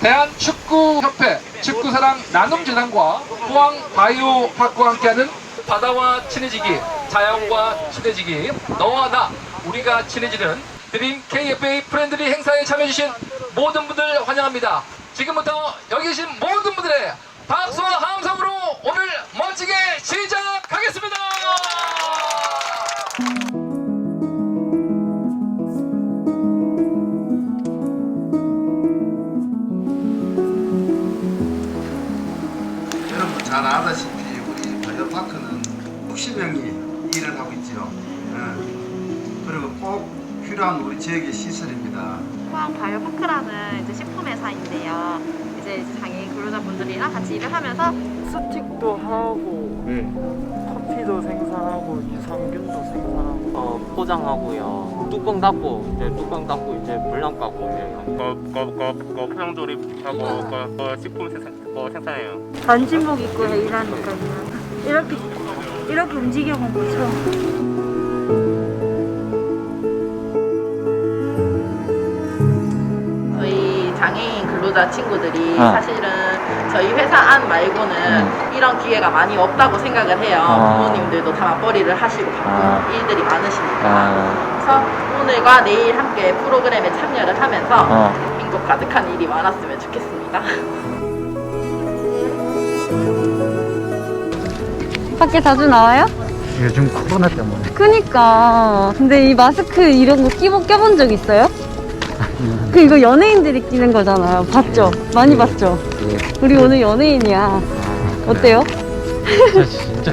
대한축구협회 축구사랑 나눔재단과 포항 바이오학과 함께하는 바다와 친해지기, 자연과 친해지기, 너와 나, 우리가 친해지는 드림 KFA 프렌들리 행사에 참여해주신 모든 분들 환영합니다. 지금부터 여기 계신 모든 분들의 박수와 함성으로 오늘 멋지게 시작하겠습니다. 잘 아다시피 우리 바이오파크는 60명이 일을 하고 있지요. 예. 그리고 꼭 필요한 우리 지역의 시설입니다. 포항 바이오파크라는 식품 회사인데요. 이제 이제 장애인 근로자분들이랑 같이 일을 하면서 스틱도 하고 커피도 생산하고 유산균도 생산하고 어, 포장하고요. 뚜껑 닫고 이제 뚜껑 닫고 이제 물량 까고 이제 거, 거, 거, 거 포장 조립하고 거, 거 식품 생산, 거 생산해요. 반지복 입고 일하니까요. 이렇게 이렇게 움직여본 거처 근로자 친구들이 아. 사실은 저희 회사 안 말고는 이런 기회가 많이 없다고 생각을 해요. 아. 부모님들도 다 맞벌이를 하시고 바쁜 아. 일들이 많으시니까. 아, 그래서 오늘과 내일 함께 프로그램에 참여를 하면서 어. 행복 가득한 일이 많았으면 좋겠습니다. 밖에 자주 나와요? 요즘 코로나 때문에 그니까. 근데 이 마스크 이런 거 끼고 껴본 적 있어요? 그 이거 연예인들이 끼는 거잖아요. 봤죠? 많이 봤죠? 우리 오늘 연예인이야. 어때요? 진짜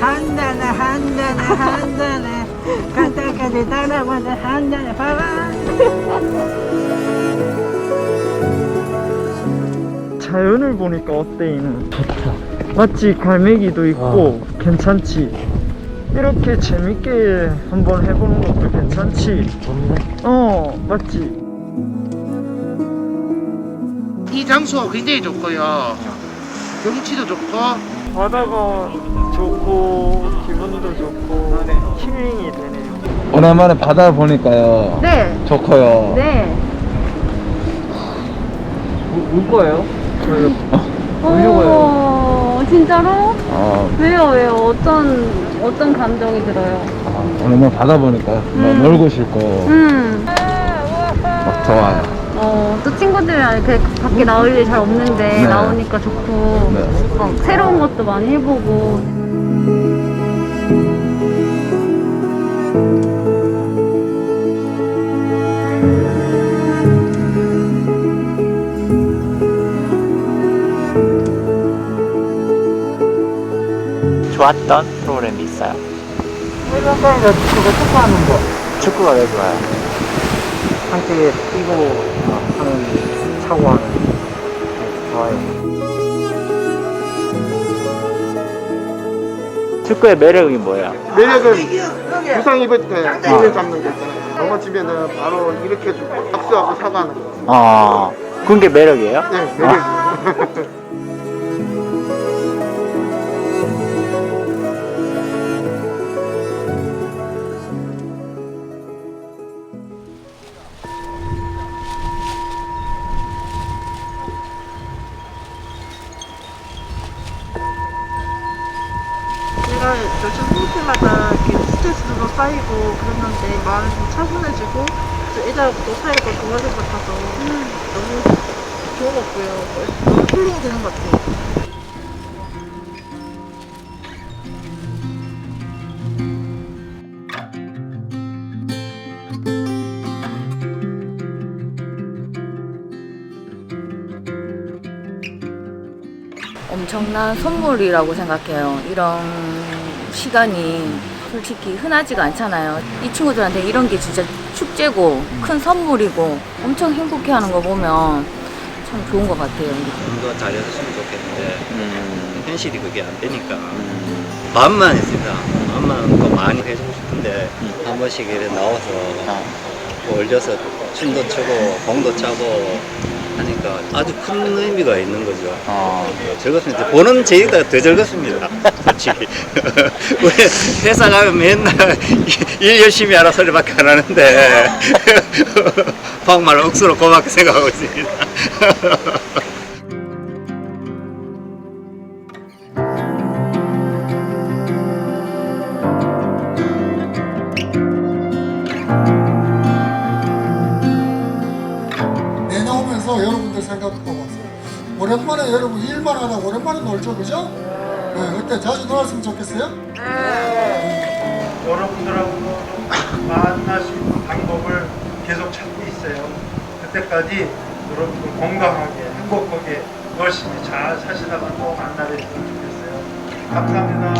한 잔에 한 잔에 한 잔에 간단까지 따라보자 한 잔에 봐봐 자연을 보니까 어때 이는 좋다 맞지 갈매기도 있고 괜찮지 이렇게 재밌게 한번 해보는 것도 괜찮지 좋네. 어 맞지 이 장소가 굉장히 좋고요. 경치도 좋고 바다가 좋고 기분도 좋고 힐링이 되네요 오랜만에 바다 보니까요. 네. 좋고요. 네. 울, 울 거예요? 오, 진짜로? 어, 왜요, 왜요? 어떤, 어떤 감정이 들어요? 아, 오랜만에 바다 보니까 막 음. 놀고 싶고 음. 막 좋아요. 어, 또 친구들이랑 이렇게 밖에 나올 일이 잘 없는데 네. 나오니까 좋고 네. 막 새로운 것도 많이 해보고 좋았던 프로그램이 있어요. 해변가에서 그거 축구하는 거 축구가 왜 좋아요? 함께 뛰고 어, 하는 차고 하는 게 좋아요 축구의 매력이 뭐예요? 매력은 부상 입을 때 손을 잡는 거 있잖아요. 넘어지면은 바로 이렇게 주고 박수하고 사과하는 거. 어, 그런 게 매력이에요? 네, 매력. 내가 요즘 할 때마다 스트레스도 쌓이고 그러는데 마음이 좀 차분해지고 또 애들하고도 사이가 더 좋아질 것 같아서 너무 좋은 것 같고요 너무 힐링이 되는 것 같아요 엄청난 선물이라고 생각해요. 이런 시간이 솔직히 흔하지가 않잖아요. 이 친구들한테 이런 게 진짜 축제고 큰 선물이고 엄청 행복해하는 거 보면 참 좋은 것 같아요. 좀더 잘해줬으면 좋겠는데 현실이 그게 안 되니까 마음만 있습니다. 마음만 더 많이 해주고 싶은데 한 번씩 이렇게 나와서 뭐 올려서 춤도 추고 공도 차고 하니까 아주 큰 의미가 있는 거죠. 즐겁습니다. 보는 저희가 더 즐겁습니다. 솔직히. 우리 회사 가면 맨날 일 열심히 하라 소리밖에 안 하는데 정말 억수로 고맙게 생각하고 있습니다. 생각도 보았어요. 오랜만에 여러분 일만 하다 오랜만에 놀죠, 그죠? 네, 그때 자주 놀았으면 좋겠어요? 여러분들하고 만날 수 있는 방법을 계속 찾고 있어요. 그때까지 여러분들 건강하게 행복하게 열심히 잘 사시다가 또 만나뵙으면 좋겠어요. 감사합니다.